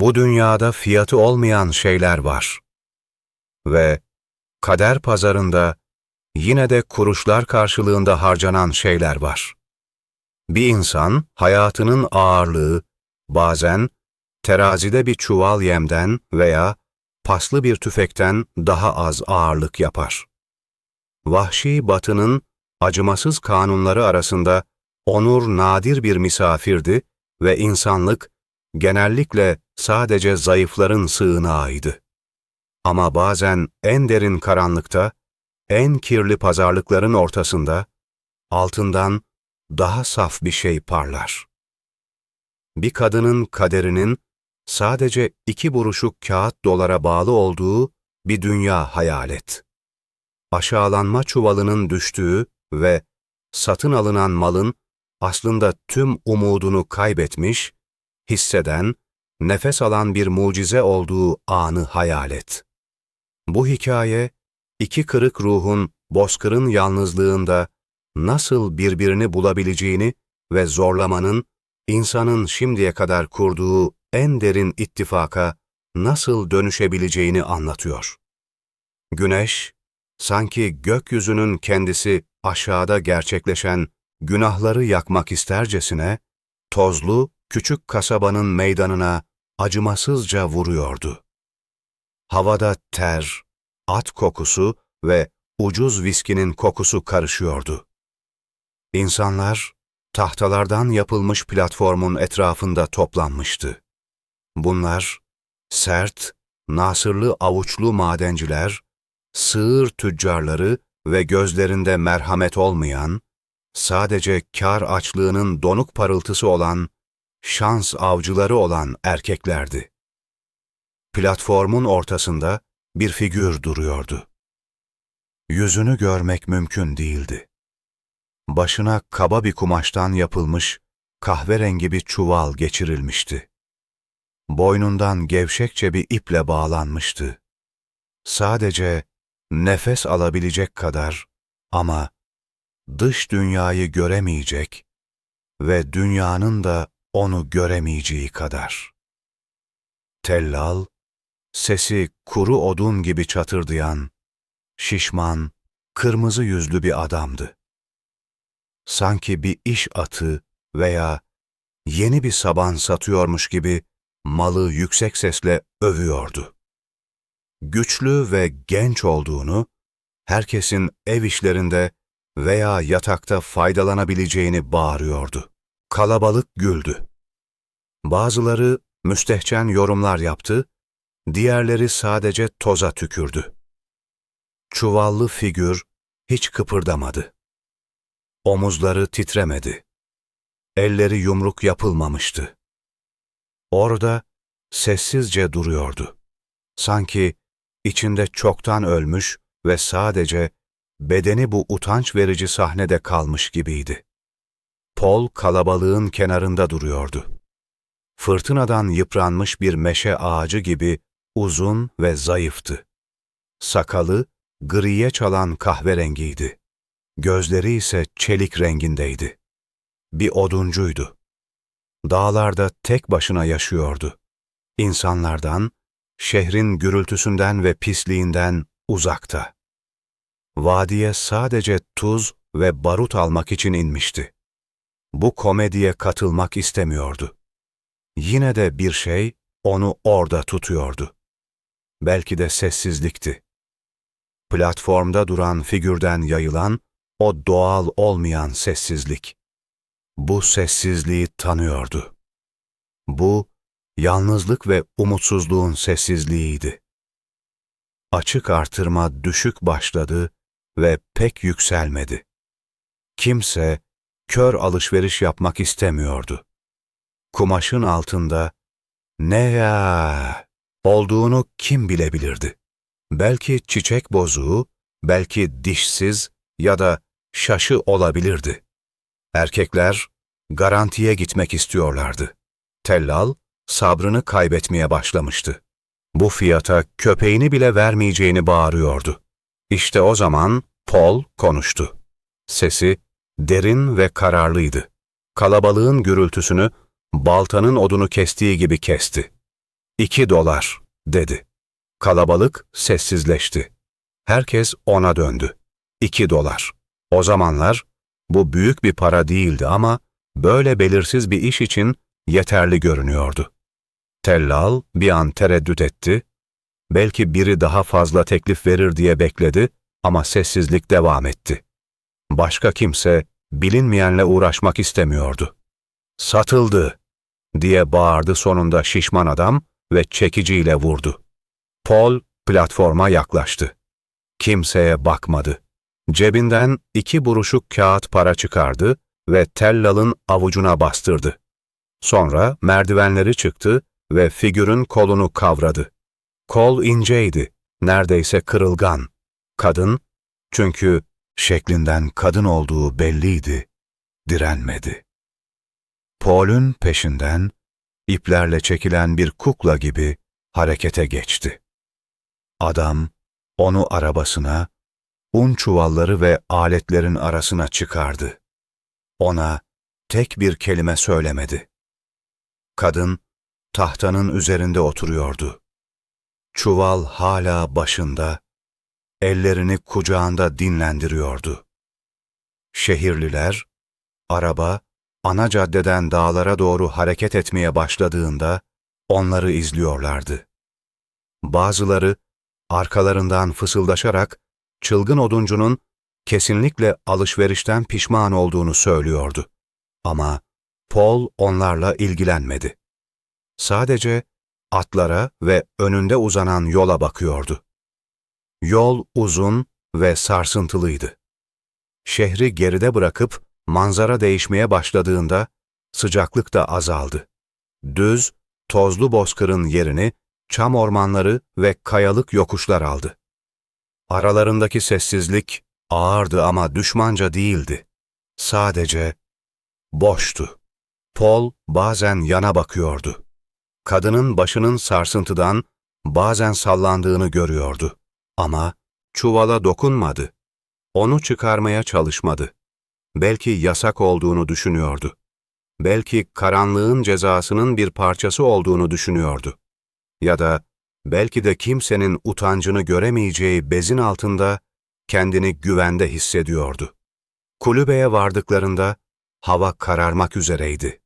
Bu dünyada fiyatı olmayan şeyler var. Ve kader pazarında yine de kuruşlar karşılığında harcanan şeyler var. Bir insan hayatının ağırlığı bazen terazide bir çuval yemden veya paslı bir tüfekten daha az ağırlık yapar. Vahşi batının acımasız kanunları arasında onur nadir bir misafirdi ve insanlık genellikle sadece zayıfların sığınağıydı. Ama bazen en derin karanlıkta, en kirli pazarlıkların ortasında, altından daha saf bir şey parlar. Bir kadının kaderinin sadece iki buruşuk kağıt dolara bağlı olduğu bir dünya hayal et. Aşağılanma çuvalının düştüğü ve satın alınan malın aslında tüm umudunu kaybetmiş, hisseden, nefes alan bir mucize olduğu anı hayal et. Bu hikaye, iki kırık ruhun bozkırın yalnızlığında nasıl birbirini bulabileceğini ve zorlamanın insanın şimdiye kadar kurduğu en derin ittifaka nasıl dönüşebileceğini anlatıyor. Güneş, sanki gökyüzünün kendisi aşağıda gerçekleşen günahları yakmak istercesine, tozlu, küçük kasabanın meydanına acımasızca vuruyordu. Havada ter, at kokusu ve ucuz viskinin kokusu karışıyordu. İnsanlar, tahtalardan yapılmış platformun etrafında toplanmıştı. Bunlar, sert, nasırlı avuçlu madenciler, sığır tüccarları ve gözlerinde merhamet olmayan, sadece kar açlığının donuk parıltısı olan, şans avcıları olan erkeklerdi. Platformun ortasında bir figür duruyordu. Yüzünü görmek mümkün değildi. Başına kaba bir kumaştan yapılmış, kahverengi bir çuval geçirilmişti. Boynundan gevşekçe bir iple bağlanmıştı. Sadece nefes alabilecek kadar ama dış dünyayı göremeyecek ve dünyanın da onu göremeyeceği kadar. Tellal, sesi kuru odun gibi çatırdayan, şişman, kırmızı yüzlü bir adamdı. Sanki bir iş atı veya yeni bir saban satıyormuş gibi malı yüksek sesle övüyordu. Güçlü ve genç olduğunu, herkesin ev işlerinde veya yatakta faydalanabileceğini bağırıyordu. Kalabalık güldü. Bazıları müstehcen yorumlar yaptı, diğerleri sadece toza tükürdü. Çuvallı figür hiç kıpırdamadı. Omuzları titremedi. Elleri yumruk yapılmamıştı. Orada sessizce duruyordu. Sanki içinde çoktan ölmüş ve sadece bedeni bu utanç verici sahnede kalmış gibiydi. Pol kalabalığın kenarında duruyordu. Fırtınadan yıpranmış bir meşe ağacı gibi uzun ve zayıftı. Sakalı griye çalan kahverengiydi. Gözleri ise çelik rengindeydi. Bir oduncuydu. Dağlarda tek başına yaşıyordu. İnsanlardan, şehrin gürültüsünden ve pisliğinden uzakta. Vadiye sadece tuz ve barut almak için inmişti. Bu komediye katılmak istemiyordu. Yine de bir şey onu orada tutuyordu. Belki de sessizlikti. Platformda duran figürden yayılan o doğal olmayan sessizlik. Bu sessizliği tanıyordu. Bu, yalnızlık ve umutsuzluğun sessizliğiydi. Açık artırma düşük başladı ve pek yükselmedi. Kimse kör alışveriş yapmak istemiyordu. Kumaşın altında ne ya olduğunu kim bilebilirdi? Belki çiçek bozuğu, belki dişsiz ya da şaşı olabilirdi. Erkekler garantiye gitmek istiyorlardı. Tellal sabrını kaybetmeye başlamıştı. Bu fiyata köpeğini bile vermeyeceğini bağırıyordu. İşte o zaman Paul konuştu. Sesi derin ve kararlıydı. Kalabalığın gürültüsünü baltanın odunu kestiği gibi kesti. İki dolar, dedi. Kalabalık sessizleşti. Herkes ona döndü. İki dolar. O zamanlar bu büyük bir para değildi ama böyle belirsiz bir iş için yeterli görünüyordu. Tellal bir an tereddüt etti. Belki biri daha fazla teklif verir diye bekledi ama sessizlik devam etti. Başka kimse bilinmeyenle uğraşmak istemiyordu. Satıldı diye bağırdı sonunda şişman adam ve çekiciyle vurdu. Paul platforma yaklaştı. Kimseye bakmadı. Cebinden iki buruşuk kağıt para çıkardı ve Tellal'ın avucuna bastırdı. Sonra merdivenleri çıktı ve figürün kolunu kavradı. Kol inceydi, neredeyse kırılgan. Kadın, çünkü şeklinden kadın olduğu belliydi, direnmedi. Paul'ün peşinden, iplerle çekilen bir kukla gibi harekete geçti. Adam, onu arabasına, un çuvalları ve aletlerin arasına çıkardı. Ona tek bir kelime söylemedi. Kadın, tahtanın üzerinde oturuyordu. Çuval hala başında, ellerini kucağında dinlendiriyordu. Şehirliler, araba, ana caddeden dağlara doğru hareket etmeye başladığında onları izliyorlardı. Bazıları arkalarından fısıldaşarak çılgın oduncunun kesinlikle alışverişten pişman olduğunu söylüyordu. Ama Paul onlarla ilgilenmedi. Sadece atlara ve önünde uzanan yola bakıyordu. Yol uzun ve sarsıntılıydı. Şehri geride bırakıp manzara değişmeye başladığında sıcaklık da azaldı. Düz, tozlu bozkırın yerini çam ormanları ve kayalık yokuşlar aldı. Aralarındaki sessizlik ağırdı ama düşmanca değildi. Sadece boştu. Paul bazen yana bakıyordu. Kadının başının sarsıntıdan bazen sallandığını görüyordu. Ama çuvala dokunmadı. Onu çıkarmaya çalışmadı. Belki yasak olduğunu düşünüyordu. Belki karanlığın cezasının bir parçası olduğunu düşünüyordu. Ya da belki de kimsenin utancını göremeyeceği bezin altında kendini güvende hissediyordu. Kulübeye vardıklarında hava kararmak üzereydi.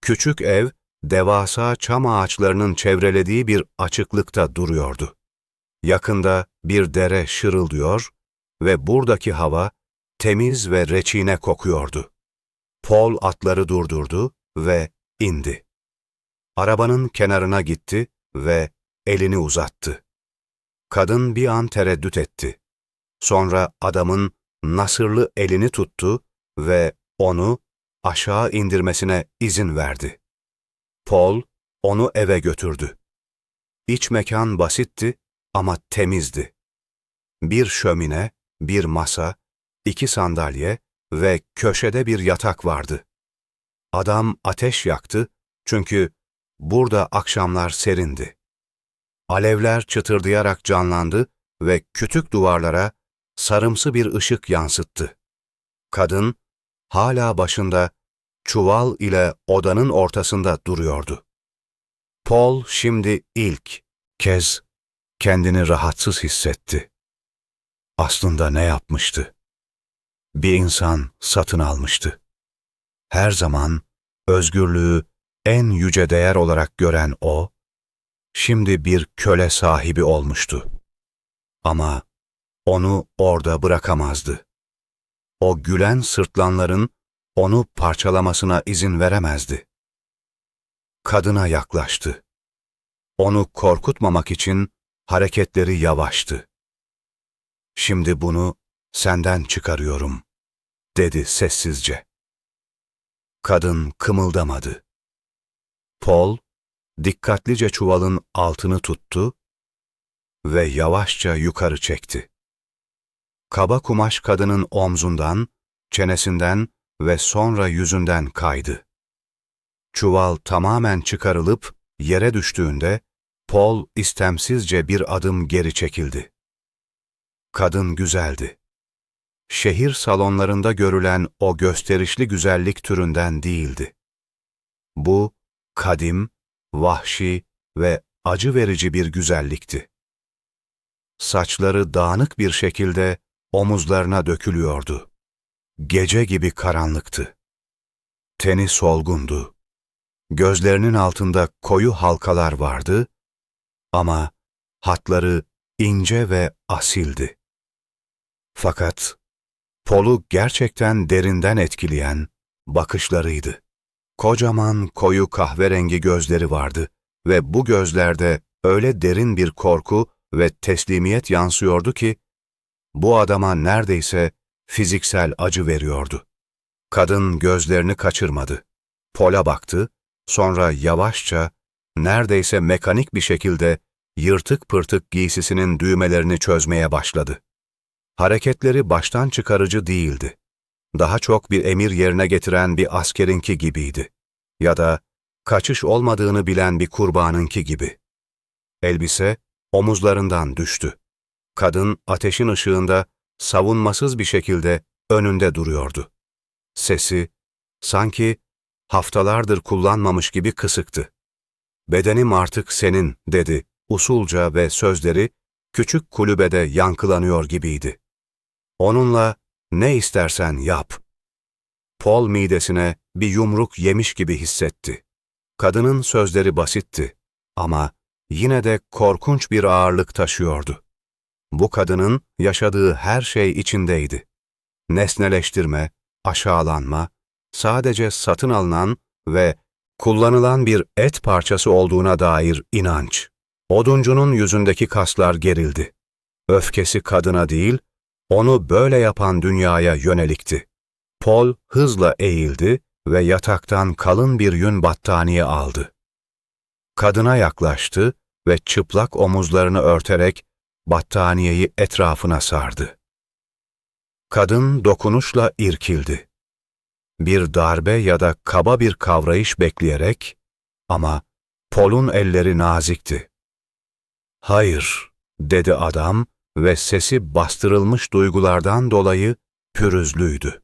Küçük ev, devasa çam ağaçlarının çevrelediği bir açıklıkta duruyordu. Yakında bir dere şırıldıyor ve buradaki hava temiz ve reçine kokuyordu. Paul atları durdurdu ve indi. Arabanın kenarına gitti ve elini uzattı. Kadın bir an tereddüt etti. Sonra adamın nasırlı elini tuttu ve onu aşağı indirmesine izin verdi. Paul onu eve götürdü. İç mekan basitti ama temizdi. Bir şömine, bir masa, iki sandalye ve köşede bir yatak vardı. Adam ateş yaktı çünkü burada akşamlar serindi. Alevler çıtırdayarak canlandı ve kütük duvarlara sarımsı bir ışık yansıttı. Kadın hala başında çuval ile odanın ortasında duruyordu. Paul şimdi ilk kez kendini rahatsız hissetti. Aslında ne yapmıştı? Bir insan satın almıştı. Her zaman özgürlüğü en yüce değer olarak gören o, şimdi bir köle sahibi olmuştu. Ama onu orada bırakamazdı. O gülen sırtlanların onu parçalamasına izin veremezdi. Kadına yaklaştı. Onu korkutmamak için hareketleri yavaştı. Şimdi bunu senden çıkarıyorum, dedi sessizce. Kadın kımıldamadı. Paul, dikkatlice çuvalın altını tuttu ve yavaşça yukarı çekti. Kaba kumaş kadının omzundan, çenesinden ve sonra yüzünden kaydı. Çuval tamamen çıkarılıp yere düştüğünde Paul istemsizce bir adım geri çekildi. Kadın güzeldi. Şehir salonlarında görülen o gösterişli güzellik türünden değildi. Bu, kadim, vahşi ve acı verici bir güzellikti. Saçları dağınık bir şekilde omuzlarına dökülüyordu. Gece gibi karanlıktı. Teni solgundu. Gözlerinin altında koyu halkalar vardı ama hatları ince ve asildi. Fakat Pol'u gerçekten derinden etkileyen bakışlarıydı. Kocaman koyu kahverengi gözleri vardı ve bu gözlerde öyle derin bir korku ve teslimiyet yansıyordu ki, bu adama neredeyse fiziksel acı veriyordu. Kadın gözlerini kaçırmadı. Pol'a baktı, sonra yavaşça, neredeyse mekanik bir şekilde yırtık pırtık giysisinin düğmelerini çözmeye başladı. Hareketleri baştan çıkarıcı değildi. Daha çok bir emir yerine getiren bir askerinki gibiydi. Ya da kaçış olmadığını bilen bir kurbanınki gibi. Elbise omuzlarından düştü. Kadın ateşin ışığında savunmasız bir şekilde önünde duruyordu. Sesi sanki haftalardır kullanmamış gibi kısıktı. Bedenim artık senin dedi usulca ve sözleri küçük kulübede yankılanıyor gibiydi. Onunla ne istersen yap. Paul midesine bir yumruk yemiş gibi hissetti. Kadının sözleri basitti ama yine de korkunç bir ağırlık taşıyordu. Bu kadının yaşadığı her şey içindeydi. Nesneleştirme, aşağılanma, sadece satın alınan ve kullanılan bir et parçası olduğuna dair inanç. Oduncunun yüzündeki kaslar gerildi. Öfkesi kadına değil, onu böyle yapan dünyaya yönelikti. Paul hızla eğildi ve yataktan kalın bir yün battaniye aldı. Kadına yaklaştı ve çıplak omuzlarını örterek battaniyeyi etrafına sardı. Kadın dokunuşla irkildi. Bir darbe ya da kaba bir kavrayış bekleyerek ama Pol'un elleri nazikti. Hayır, dedi adam ve sesi bastırılmış duygulardan dolayı pürüzlüydü.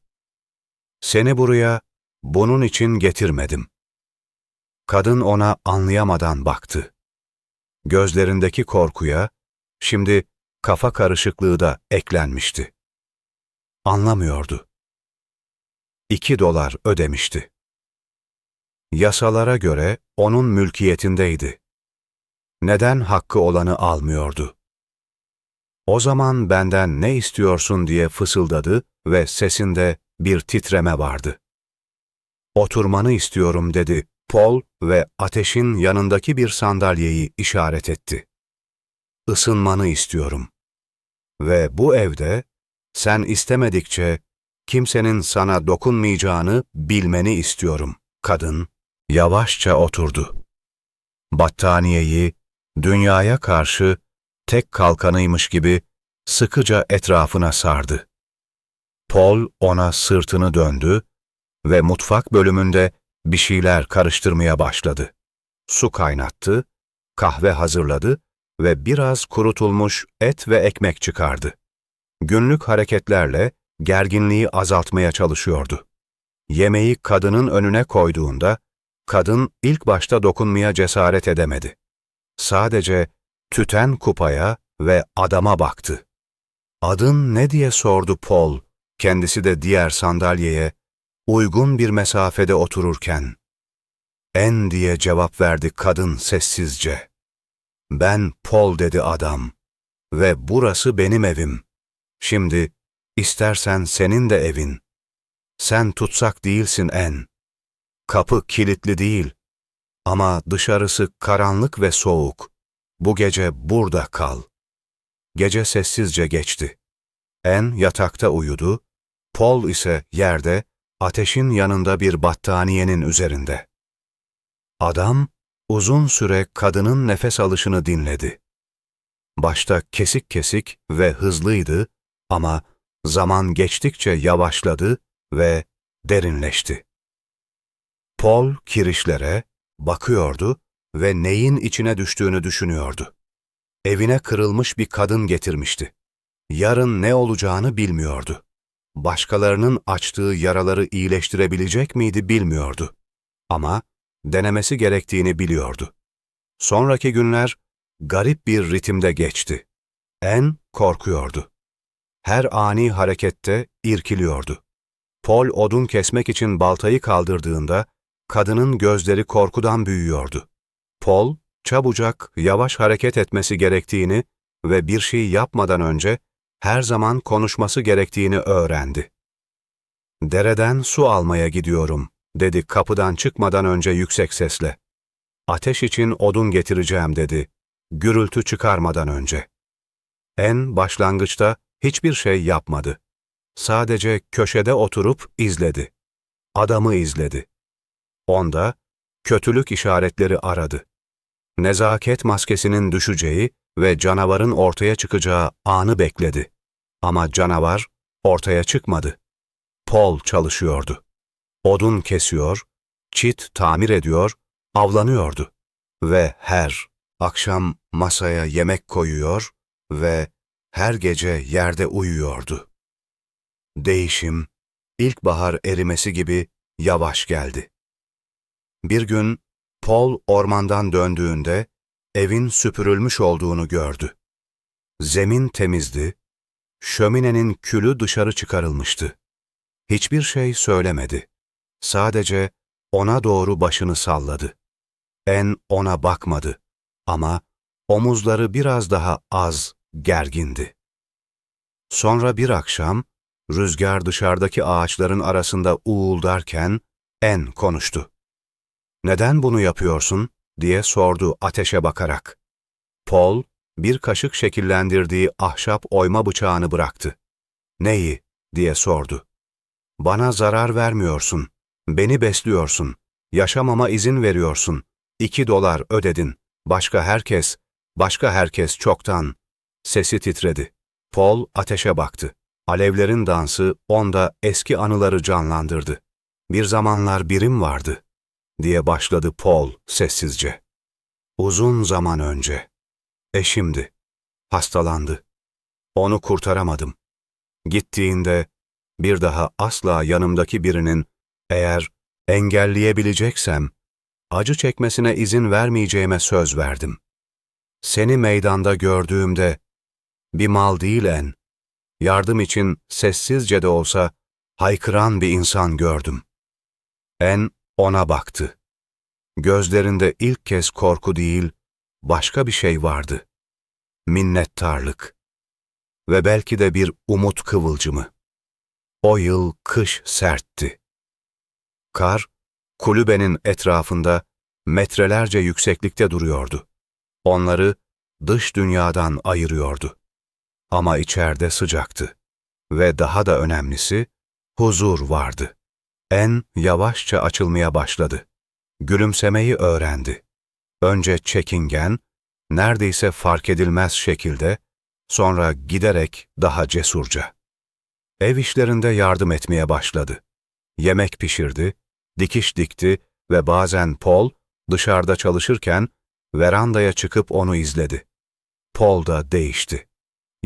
Seni buraya bunun için getirmedim. Kadın ona anlayamadan baktı. Gözlerindeki korkuya şimdi kafa karışıklığı da eklenmişti. Anlamıyordu. İki dolar ödemişti. Yasalara göre onun mülkiyetindeydi. Neden hakkı olanı almıyordu? O zaman benden ne istiyorsun diye fısıldadı ve sesinde bir titreme vardı. Oturmanı istiyorum dedi Paul ve ateşin yanındaki bir sandalyeyi işaret etti. Isınmanı istiyorum. Ve bu evde sen istemedikçe kimsenin sana dokunmayacağını bilmeni istiyorum. Kadın yavaşça oturdu. Battaniyeyi dünyaya karşı tek kalkanıymış gibi sıkıca etrafına sardı. Paul ona sırtını döndü ve mutfak bölümünde bir şeyler karıştırmaya başladı. Su kaynattı, kahve hazırladı ve biraz kurutulmuş et ve ekmek çıkardı. Günlük hareketlerle gerginliği azaltmaya çalışıyordu. Yemeği kadının önüne koyduğunda, kadın ilk başta dokunmaya cesaret edemedi. Sadece tüten kupaya ve adama baktı. Adın ne diye sordu Paul, kendisi de diğer sandalyeye, uygun bir mesafede otururken. En diye cevap verdi kadın sessizce. Ben Paul dedi adam ve burası benim evim. Şimdi istersen senin de evin. Sen tutsak değilsin en. Kapı kilitli değil ama dışarısı karanlık ve soğuk. Bu gece burada kal. Gece sessizce geçti. En yatakta uyudu, Paul ise yerde, ateşin yanında bir battaniyenin üzerinde. Adam uzun süre kadının nefes alışını dinledi. Başta kesik kesik ve hızlıydı ama zaman geçtikçe yavaşladı ve derinleşti. Paul kirişlere bakıyordu ve neyin içine düştüğünü düşünüyordu. Evine kırılmış bir kadın getirmişti. Yarın ne olacağını bilmiyordu. Başkalarının açtığı yaraları iyileştirebilecek miydi bilmiyordu. Ama denemesi gerektiğini biliyordu. Sonraki günler garip bir ritimde geçti. En korkuyordu. Her ani harekette irkiliyordu. Paul odun kesmek için baltayı kaldırdığında kadının gözleri korkudan büyüyordu. Paul, çabucak, yavaş hareket etmesi gerektiğini ve bir şey yapmadan önce her zaman konuşması gerektiğini öğrendi. Dereden su almaya gidiyorum, dedi kapıdan çıkmadan önce yüksek sesle. Ateş için odun getireceğim dedi, gürültü çıkarmadan önce. En başlangıçta hiçbir şey yapmadı. Sadece köşede oturup izledi. Adamı izledi. Onda kötülük işaretleri aradı. Nezaket maskesinin düşeceği ve canavarın ortaya çıkacağı anı bekledi. Ama canavar ortaya çıkmadı. Paul çalışıyordu. Odun kesiyor, çit tamir ediyor, avlanıyordu. Ve her akşam masaya yemek koyuyor ve her gece yerde uyuyordu. Değişim, ilkbahar erimesi gibi yavaş geldi. Bir gün Paul ormandan döndüğünde evin süpürülmüş olduğunu gördü. Zemin temizdi, şöminenin külü dışarı çıkarılmıştı. Hiçbir şey söylemedi. Sadece ona doğru başını salladı. En ona bakmadı ama omuzları biraz daha az gergindi. Sonra bir akşam, rüzgar dışarıdaki ağaçların arasında uğuldarken En konuştu. Neden bunu yapıyorsun? diye sordu ateşe bakarak. Paul, bir kaşık şekillendirdiği ahşap oyma bıçağını bıraktı. Neyi? diye sordu. Bana zarar vermiyorsun, beni besliyorsun, yaşamama izin veriyorsun, iki dolar ödedin, başka herkes, başka herkes çoktan. Sesi titredi. Paul ateşe baktı. Alevlerin dansı onda eski anıları canlandırdı. Bir zamanlar birim vardı, diye başladı Paul sessizce. Uzun zaman önce. Eşimdi. Hastalandı. Onu kurtaramadım. Gittiğinde bir daha asla yanımdaki birinin eğer engelleyebileceksem acı çekmesine izin vermeyeceğime söz verdim. Seni meydanda gördüğümde bir mal değil en, yardım için sessizce de olsa haykıran bir insan gördüm. En ona baktı. Gözlerinde ilk kez korku değil, başka bir şey vardı. Minnettarlık. Ve belki de bir umut kıvılcımı. O yıl kış sertti. Kar, kulübenin etrafında metrelerce yükseklikte duruyordu. Onları dış dünyadan ayırıyordu. Ama içeride sıcaktı. Ve daha da önemlisi, huzur vardı. En yavaşça açılmaya başladı. Gülümsemeyi öğrendi. Önce çekingen, neredeyse fark edilmez şekilde, sonra giderek daha cesurca. Ev işlerinde yardım etmeye başladı. Yemek pişirdi, dikiş dikti ve bazen Paul dışarıda çalışırken verandaya çıkıp onu izledi. Paul da değişti.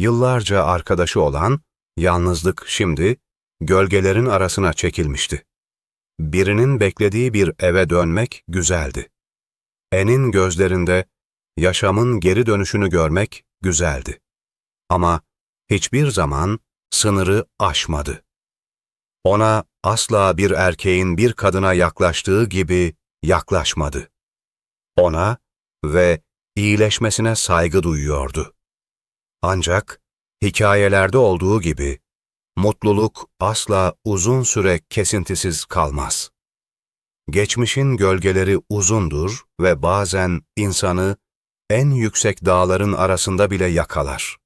Yıllarca arkadaşı olan, yalnızlık şimdi gölgelerin arasına çekilmişti. Birinin beklediği bir eve dönmek güzeldi. En'in gözlerinde yaşamın geri dönüşünü görmek güzeldi. Ama hiçbir zaman sınırı aşmadı. Ona asla bir erkeğin bir kadına yaklaştığı gibi yaklaşmadı. Ona ve iyileşmesine saygı duyuyordu. Ancak hikayelerde olduğu gibi mutluluk asla uzun süre kesintisiz kalmaz. Geçmişin gölgeleri uzundur ve bazen insanı en yüksek dağların arasında bile yakalar.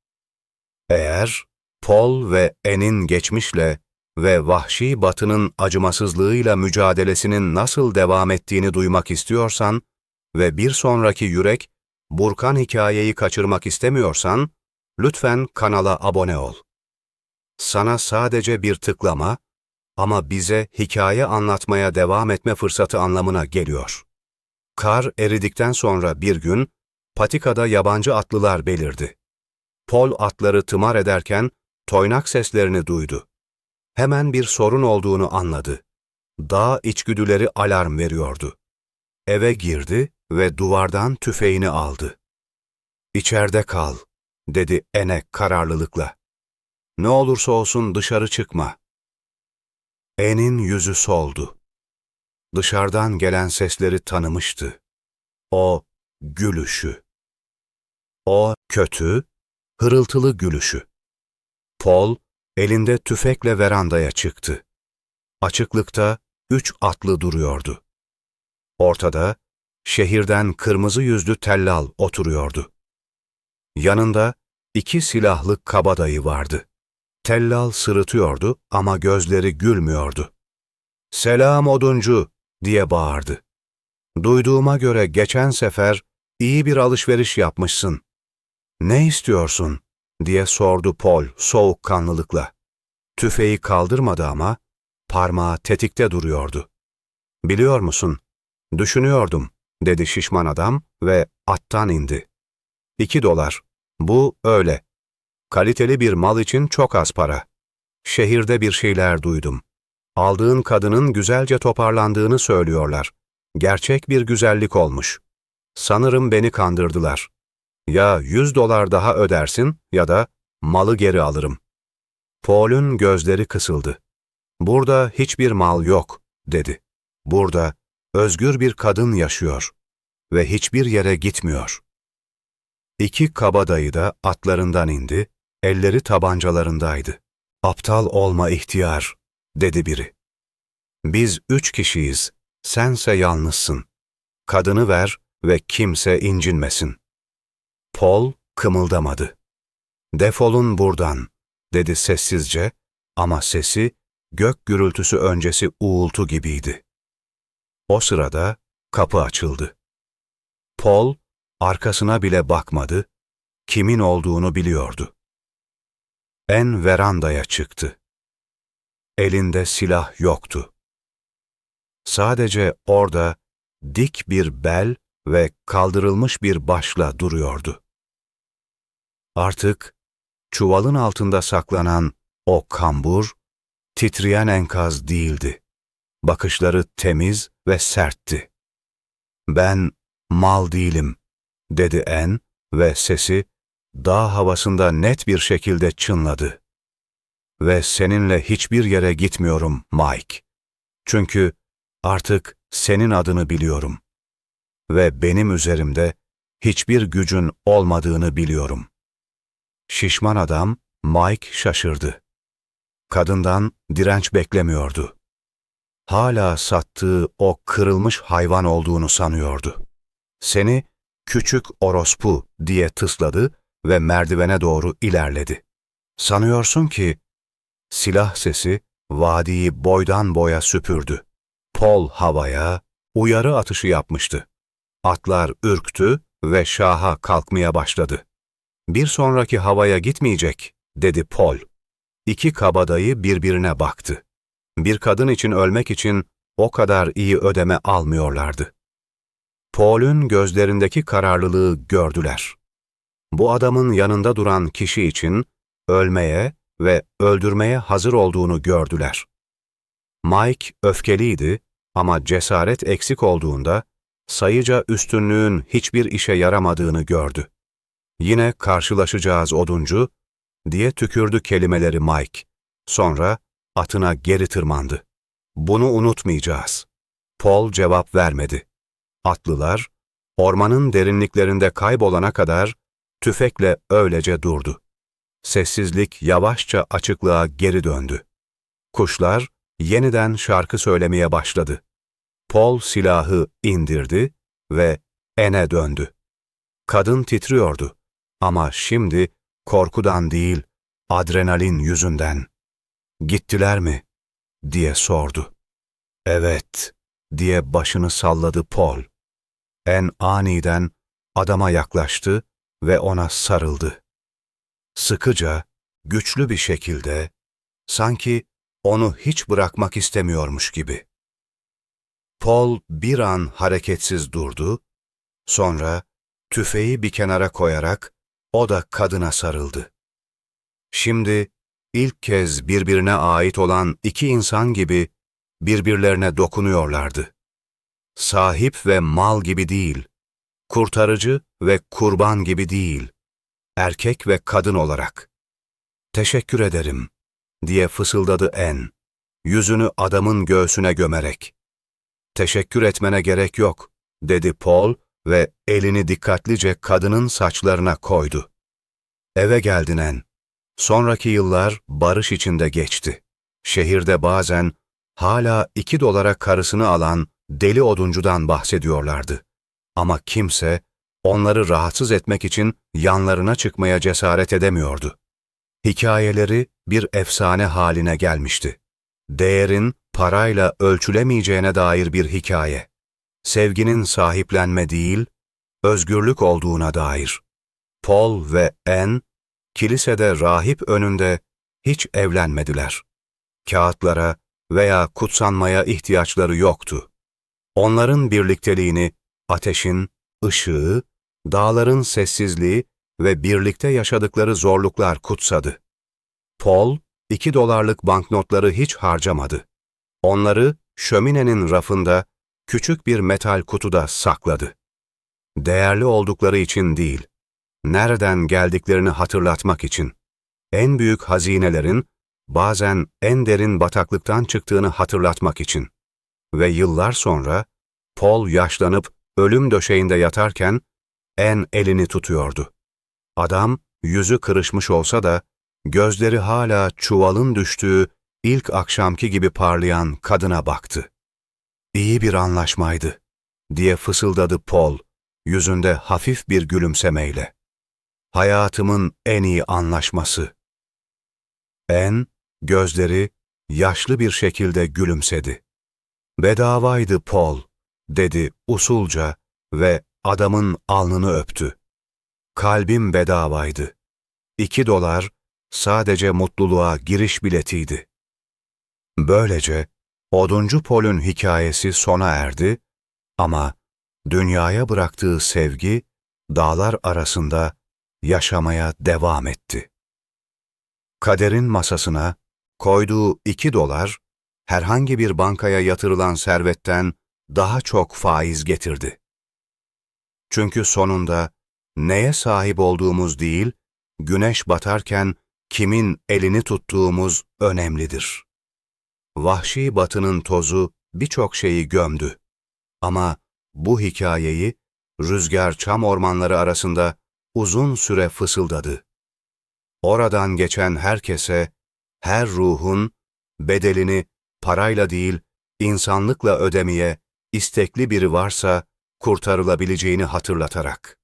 Eğer Paul ve En'in geçmişle ve vahşi batının acımasızlığıyla mücadelesinin nasıl devam ettiğini duymak istiyorsan ve bir sonraki yürek, Burkan hikayeyi kaçırmak istemiyorsan, lütfen kanala abone ol. Sana sadece bir tıklama ama bize hikaye anlatmaya devam etme fırsatı anlamına geliyor. Kar eridikten sonra bir gün, patikada yabancı atlılar belirdi. Pol atları tımar ederken toynak seslerini duydu. Hemen bir sorun olduğunu anladı. Dağ içgüdüleri alarm veriyordu. Eve girdi ve duvardan tüfeğini aldı. İçeride kal, dedi Ene kararlılıkla. Ne olursa olsun dışarı çıkma. En'in yüzü soldu. Dışarıdan gelen sesleri tanımıştı. O gülüşü. O kötü, hırıltılı gülüşü. Paul elinde tüfekle verandaya çıktı. Açıklıkta üç atlı duruyordu. Ortada şehirden kırmızı yüzlü tellal oturuyordu. Yanında iki silahlı kabadayı vardı. Tellal sırıtıyordu ama gözleri gülmüyordu. ''Selam oduncu!'' diye bağırdı. ''Duyduğuma göre geçen sefer iyi bir alışveriş yapmışsın. Ne istiyorsun?'' diye sordu Paul soğukkanlılıkla. Tüfeği kaldırmadı ama parmağı tetikte duruyordu. ''Biliyor musun? Düşünüyordum.'' dedi şişman adam ve attan indi. İki dolar. Bu öyle. Kaliteli bir mal için çok az para. Şehirde bir şeyler duydum. Aldığın kadının güzelce toparlandığını söylüyorlar. Gerçek bir güzellik olmuş. Sanırım beni kandırdılar. Ya yüz dolar daha ödersin ya da malı geri alırım. Paul'un gözleri kısıldı. Burada hiçbir mal yok, dedi. Burada özgür bir kadın yaşıyor ve hiçbir yere gitmiyor. İki kabadayı da atlarından indi, elleri tabancalarındaydı. Aptal olma ihtiyar, dedi biri. Biz üç kişiyiz, sense yalnızsın. Kadını ver ve kimse incinmesin. Paul kımıldamadı. Defolun buradan, dedi sessizce ama sesi gök gürültüsü öncesi uğultu gibiydi. O sırada kapı açıldı. Paul arkasına bile bakmadı, kimin olduğunu biliyordu. En verandaya çıktı. Elinde silah yoktu. Sadece orada dik bir bel ve kaldırılmış bir başla duruyordu. Artık çuvalın altında saklanan o kambur, titreyen enkaz değildi. Bakışları temiz ve sertti. Ben mal değilim, dedi En ve sesi dağ havasında net bir şekilde çınladı. Ve seninle hiçbir yere gitmiyorum Mike. Çünkü artık senin adını biliyorum. Ve benim üzerimde hiçbir gücün olmadığını biliyorum. Şişman adam Mike şaşırdı. Kadından direnç beklemiyordu. Hala sattığı o kırılmış hayvan olduğunu sanıyordu. Seni küçük orospu diye tısladı ve merdivene doğru ilerledi. Sanıyorsun ki silah sesi vadiyi boydan boya süpürdü. Pol havaya uyarı atışı yapmıştı. Atlar ürktü ve şaha kalkmaya başladı. Bir sonraki havaya gitmeyecek, dedi Pol. İki kabadayı birbirine baktı. Bir kadın için ölmek için o kadar iyi ödeme almıyorlardı. Paul'ün gözlerindeki kararlılığı gördüler. Bu adamın yanında duran kişi için ölmeye ve öldürmeye hazır olduğunu gördüler. Mike öfkeliydi ama cesaret eksik olduğunda sayıca üstünlüğün hiçbir işe yaramadığını gördü. Yine karşılaşacağız oduncu, diye tükürdü kelimeleri Mike. Sonra atına geri tırmandı. Bunu unutmayacağız. Paul cevap vermedi. Atlılar, ormanın derinliklerinde kaybolana kadar tüfekle öylece durdu. Sessizlik yavaşça açıklığa geri döndü. Kuşlar yeniden şarkı söylemeye başladı. Paul silahı indirdi ve ene döndü. Kadın titriyordu ama şimdi korkudan değil, adrenalin yüzünden. Gittiler mi? diye sordu. Evet, diye başını salladı Paul. En aniden adama yaklaştı ve ona sarıldı. Sıkıca, güçlü bir şekilde, sanki onu hiç bırakmak istemiyormuş gibi. Paul bir an hareketsiz durdu, sonra tüfeği bir kenara koyarak o da kadına sarıldı. Şimdi ilk kez birbirine ait olan iki insan gibi birbirlerine dokunuyorlardı. Sahip ve mal gibi değil, kurtarıcı ve kurban gibi değil, erkek ve kadın olarak. Teşekkür ederim, diye fısıldadı En, yüzünü adamın göğsüne gömerek. Teşekkür etmene gerek yok, dedi Paul ve elini dikkatlice kadının saçlarına koydu. Eve geldin En. Sonraki yıllar barış içinde geçti. Şehirde bazen hala iki dolara karısını alan deli oduncudan bahsediyorlardı. Ama kimse onları rahatsız etmek için yanlarına çıkmaya cesaret edemiyordu. Hikayeleri bir efsane haline gelmişti. Değerin parayla ölçülemeyeceğine dair bir hikaye. Sevginin sahiplenme değil, özgürlük olduğuna dair. Paul ve Anne, kilisede rahip önünde hiç evlenmediler. Kağıtlara veya kutsanmaya ihtiyaçları yoktu. Onların birlikteliğini ateşin, ışığı, dağların sessizliği ve birlikte yaşadıkları zorluklar kutsadı. Paul, iki dolarlık banknotları hiç harcamadı. Onları şöminenin rafında küçük bir metal kutuda sakladı. Değerli oldukları için değil, nereden geldiklerini hatırlatmak için. En büyük hazinelerin bazen en derin bataklıktan çıktığını hatırlatmak için. Ve yıllar sonra Paul yaşlanıp ölüm döşeğinde yatarken en elini tutuyordu. Adam yüzü kırışmış olsa da gözleri hala çuvalın düştüğü ilk akşamki gibi parlayan kadına baktı. İyi bir anlaşmaydı, diye fısıldadı Paul, yüzünde hafif bir gülümsemeyle. Hayatımın en iyi anlaşması. En, gözleri yaşlı bir şekilde gülümsedi. Bedavaydı Paul, dedi usulca ve adamın alnını öptü. Kalbim bedavaydı. İki dolar sadece mutluluğa giriş biletiydi. Böylece Oduncu Pol'ün hikayesi sona erdi ama dünyaya bıraktığı sevgi dağlar arasında yaşamaya devam etti. Kaderin masasına koyduğu iki dolar herhangi bir bankaya yatırılan servetten daha çok faiz getirdi. Çünkü sonunda neye sahip olduğumuz değil, güneş batarken kimin elini tuttuğumuz önemlidir. Vahşi batının tozu birçok şeyi gömdü. Ama bu hikayeyi rüzgar çam ormanları arasında uzun süre fısıldadı. Oradan geçen herkese, her ruhun bedelini parayla değil, insanlıkla ödemeye istekli biri varsa kurtarılabileceğini hatırlatarak.